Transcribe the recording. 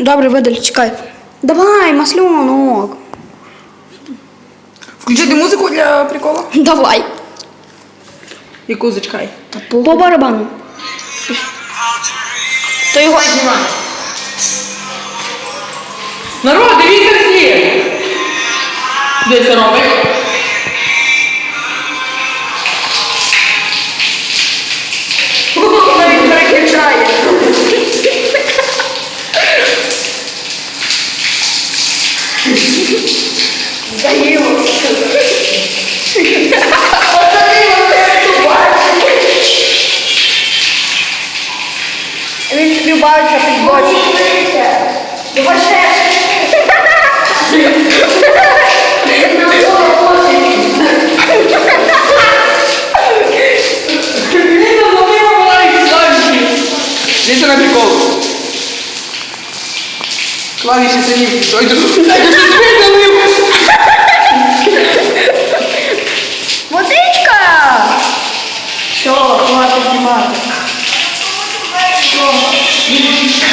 Добре, видаль, чекай. Давай, маслюнок. Включити музику для приколу? Давай. Яку зачекай? По барабану. То його знімай. Народ, дивіться всі! Де це робить? Давай. Дивіться на прикол. Клавіші самі. Ой, ти. Водичка! Що, хватить знімати. Дивіться,